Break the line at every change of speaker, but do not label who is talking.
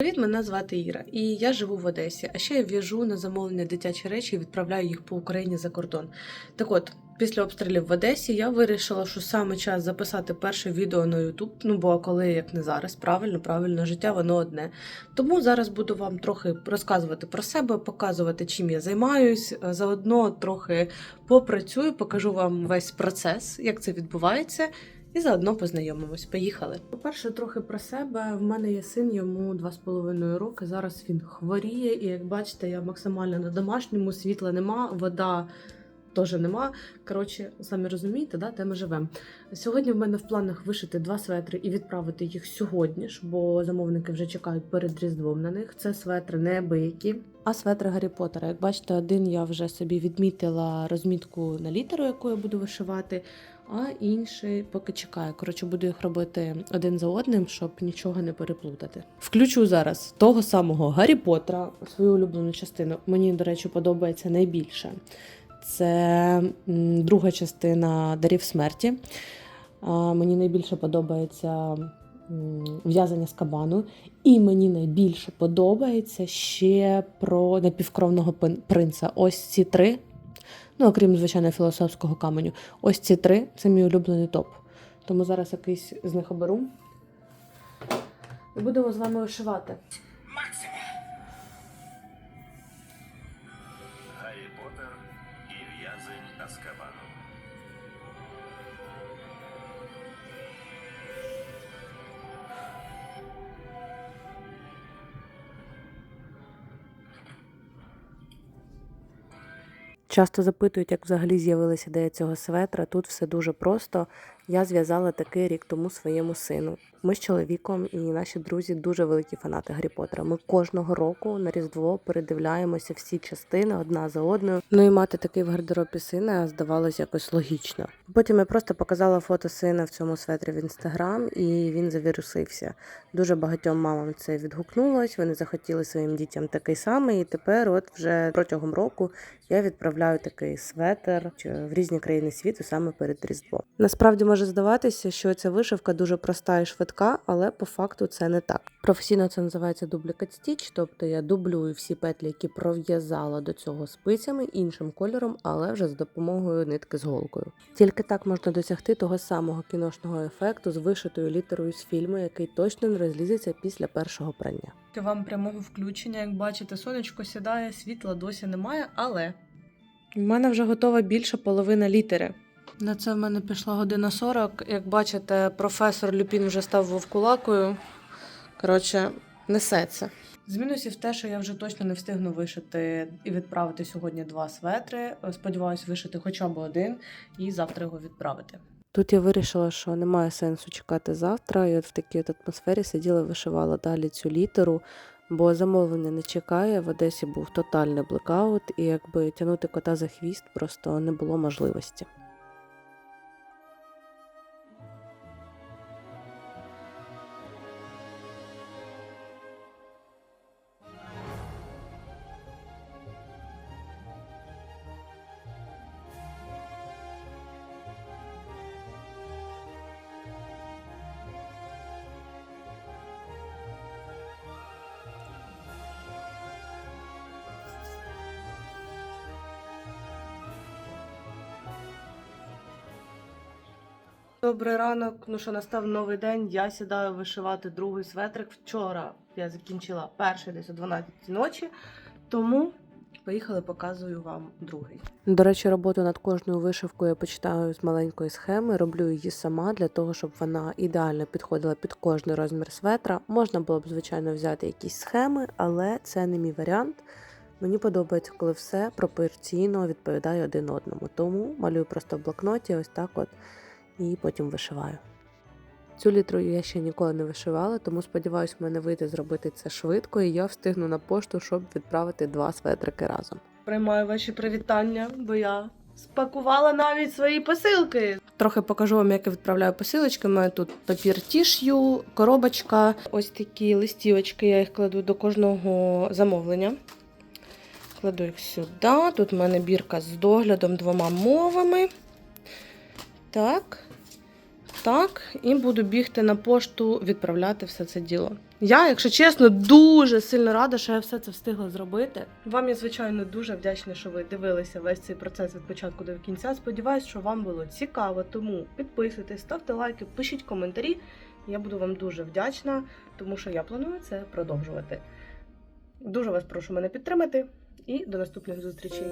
Привіт, мене звати Іра, і я живу в Одесі. А ще я в'яжу на замовлення дитячі речі і відправляю їх по Україні за кордон. Так от, після обстрілів в Одесі я вирішила, що саме час записати перше відео на YouTube. Ну бо коли як не зараз, правильно, правильно, життя воно одне. Тому зараз буду вам трохи розказувати про себе, показувати, чим я займаюсь. е, Заодно трохи попрацюю, покажу вам весь процес, як це відбувається. І заодно познайомимось. Поїхали. По-перше, трохи про себе. В мене є син, йому два з половиною роки. Зараз він хворіє, і як бачите, я максимально на домашньому, світла нема, вода теж нема. Коротше, самі розумієте, да, де ми живемо. Сьогодні в мене в планах вишити два светри і відправити їх сьогодні ж, бо замовники вже чекають перед Різдвом на них. Це светри неабиякі. А светри Гаррі Поттера. Як бачите, один я вже собі відмітила розмітку на літеру, яку я буду вишивати а інший поки чекаю. Коротше, буду їх робити один за одним, щоб нічого не переплутати. Включу зараз того самого Гаррі Поттера, свою улюблену частину. Мені, до речі, подобається найбільше. Це друга частина дарів смерті. Мені найбільше подобається в'язання з кабану. І мені найбільше подобається ще про напівкровного принца. Ось ці три. Ну, окрім, звичайно, філософського каменю. Ось ці три це мій улюблений топ. Тому зараз якийсь з них оберу. І будемо з вами вишивати.
Гаррі в'язень Азкабану.
Часто запитують, як взагалі з'явилася ідея цього светра. Тут все дуже просто. Я зв'язала такий рік тому своєму сину. Ми з чоловіком і наші друзі дуже великі фанати Гаррі Поттера. Ми кожного року на Різдво передивляємося всі частини одна за одною. Ну і мати такий в гардеробі сина здавалось якось логічно. Потім я просто показала фото сина в цьому светрі в інстаграм, і він завірусився. Дуже багатьом мамам це відгукнулось. Вони захотіли своїм дітям такий самий. І тепер, от вже протягом року, я відправляю такий светр в різні країни світу саме перед Різдвом. Насправді може здаватися, що ця вишивка дуже проста і швидка, але по факту це не так. Професійно це називається дублікат стіч, тобто я дублюю всі петлі, які пров'язала до цього спицями іншим кольором, але вже з допомогою нитки з голкою. Тільки так можна досягти того самого кіношного ефекту з вишитою літерою з фільму, який точно не розлізеться після першого прання. Вам прямого включення, як бачите, сонечко сідає, світла досі немає, але у мене вже готова більша половина літери. На це в мене пішла година 40. Як бачите, професор Люпін вже став вовкулакою. Коротше, несеться. З мінусів те, що я вже точно не встигну вишити і відправити сьогодні два светри. Сподіваюсь, вишити хоча б один і завтра його відправити. Тут я вирішила, що немає сенсу чекати завтра, і от в такій от атмосфері сиділа, вишивала далі цю літеру, бо замовлення не чекає. В Одесі був тотальний блекаут, і якби тягнути кота за хвіст просто не було можливості. Добрий ранок. Ну що настав новий день. Я сідаю вишивати другий светрик. Вчора я закінчила перший десь о 12 ночі, тому поїхали, показую вам другий. До речі, роботу над кожною вишивкою я починаю з маленької схеми. Роблю її сама для того, щоб вона ідеально підходила під кожний розмір светра. Можна було б, звичайно, взяти якісь схеми, але це не мій варіант. Мені подобається, коли все пропорційно відповідає один одному. Тому малюю просто в блокноті, ось так от і потім вишиваю. Цю літру я ще ніколи не вишивала, тому сподіваюся, в мене вийде зробити це швидко, і я встигну на пошту, щоб відправити два светрики разом. Приймаю ваші привітання, бо я спакувала навіть свої посилки. Трохи покажу вам, як я відправляю посилочки. У мене тут папір тіш'ю, коробочка, ось такі листівочки. Я їх кладу до кожного замовлення. Кладу їх сюди. Тут в мене бірка з доглядом двома мовами. Так. Так і буду бігти на пошту, відправляти все це діло. Я, якщо чесно, дуже сильно рада, що я все це встигла зробити. Вам я, звичайно, дуже вдячна, що ви дивилися весь цей процес від початку до кінця. Сподіваюсь, що вам було цікаво. Тому підписуйтесь, ставте лайки, пишіть коментарі. Я буду вам дуже вдячна, тому що я планую це продовжувати. Дуже вас прошу мене підтримати і до наступних зустрічей.